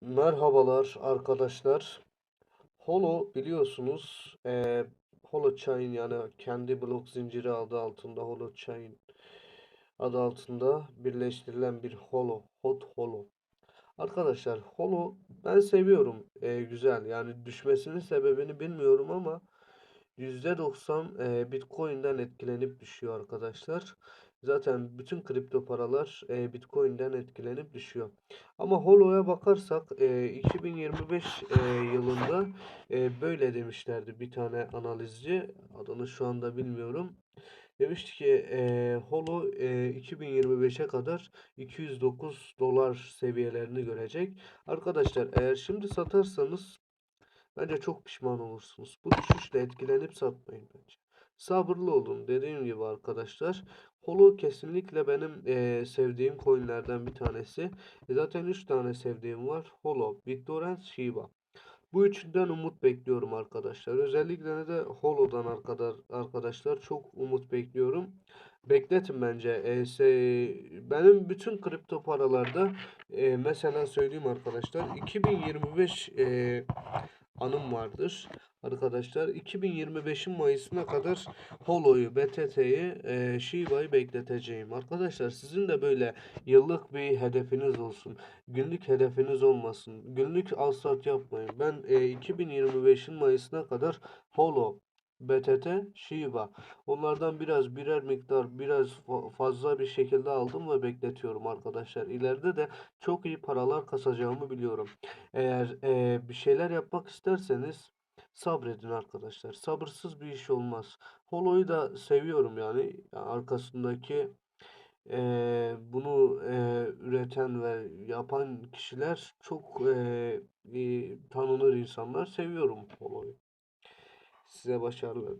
Merhabalar arkadaşlar. Holo biliyorsunuz eee Holo Chain yani kendi blok zinciri adı altında Holo Chain adı altında birleştirilen bir Holo, Hot Holo. Arkadaşlar Holo ben seviyorum. Eee, güzel yani düşmesinin sebebini bilmiyorum ama %90 eee, Bitcoin'den etkilenip düşüyor arkadaşlar. Zaten bütün kripto paralar eee, Bitcoin'den etkilenip düşüyor. Ama Holo'ya bakarsak eee, 2025 eee, yılında böyle demişlerdi bir tane analizci. Adını şu anda bilmiyorum. Demişti ki Holo eee, 2025'e kadar 209 dolar seviyelerini görecek. Arkadaşlar eğer şimdi satarsanız Bence çok pişman olursunuz. Bu düşüşle etkilenip satmayın bence. Sabırlı olun dediğim gibi arkadaşlar. Holo kesinlikle benim eee, sevdiğim coinlerden bir tanesi. E, zaten 3 tane sevdiğim var. Holo, BitTorrent, Shiba. Bu üçünden umut bekliyorum arkadaşlar. Özellikle de Holo'dan arkadaş, arkadaşlar çok umut bekliyorum. Bekletin bence. E, benim bütün kripto paralarda e, mesela söyleyeyim arkadaşlar 2025 e, anım vardır. Arkadaşlar 2025'in Mayıs'ına kadar Holo'yu, BTT'yi, e, Shiba'yı bekleteceğim. Arkadaşlar sizin de böyle yıllık bir hedefiniz olsun. Günlük hedefiniz olmasın. Günlük al sat yapmayın. Ben e, 2025'in Mayıs'ına kadar Holo, BTT, Shiba. Onlardan biraz birer miktar biraz fa- fazla bir şekilde aldım ve bekletiyorum arkadaşlar. İleride de çok iyi paralar kasacağımı biliyorum. Eğer e, bir şeyler yapmak isterseniz sabredin arkadaşlar. Sabırsız bir iş olmaz. Holo'yu da seviyorum yani. Arkasındaki e, bunu e, üreten ve yapan kişiler çok e, iyi tanınır insanlar. Seviyorum Holo'yu. Size başarılar.